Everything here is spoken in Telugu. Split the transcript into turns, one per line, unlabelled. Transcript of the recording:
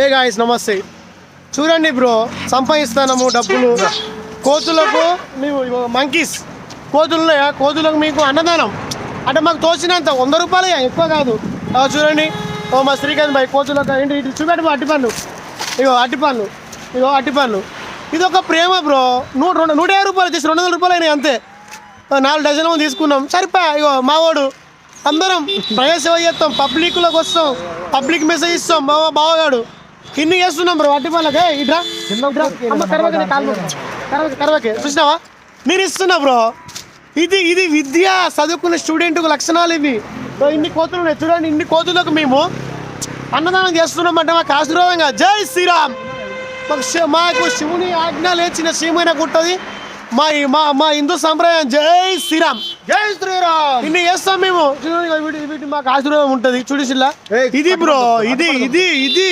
ఏ గాయస్ నమస్తే. చూడండి బ్రో సంపాదిస్తానము డబ్బులు. కోతులకు మేము మంకీస్ కోతులు కోతులకు మీకు అన్నదానం. అంటే మాకు తోచినంత వంద రూపాయలు ఎక్కువ కాదు. చూడండి. ఓ మా శ్రీకాంత్ భాయ్ కోతులకు ఏంటి ఇటు చూపెట్టు అట్టి పన్ను ఇగో అట్టి పన్ను ఇగో అట్టి పన్ను ఇది ఒక ప్రేమ బ్రో నూట రెండు నూట యాభై రూపాయలు తీసి రెండు వందల రూపాయలు అయినాయి అంతే. నాలుగు డజన్లు తీసుకున్నాం. సరిపా ఇగో మావాడు అందరం ప్రజా సేవ చేస్తాం పబ్లిక్లోకి వస్తాం పబ్లిక్ మెసేజ్ ఇస్తాం బావ బావగాడు. ఇన్ని చేస్తున్నాం బ్రో అట్టి పనులకే ఇట్రా. అమ్మ చూసినావా? నేను ఇస్తున్నా బ్రో. ఇది ఇది విద్య చదువుకున్న స్టూడెంట్కు లక్షణాలు ఇవి. ఇన్ని కోతులు ఉన్నాయి. చూడండి ఇన్ని కోతులకు మేము అన్నదానం చేస్తున్నాం అంటే మాకు ఆశీర్వాదంగా. జై శ్రీరామ్. మాకు మాకు శివుని ఆజ్ఞ లేచిన శివమైన గుట్టది. మా మా మా హిందూ సంప్రదాయం. జై శ్రీరామ్.
జై శ్రీరామ్.
ఇన్ని చేస్తాం మేము. వీటి మాకు ఆశీర్వాదం ఉంటుంది. చూడిసిల్లా ఇది బ్రో ఇది ఇది ఇది.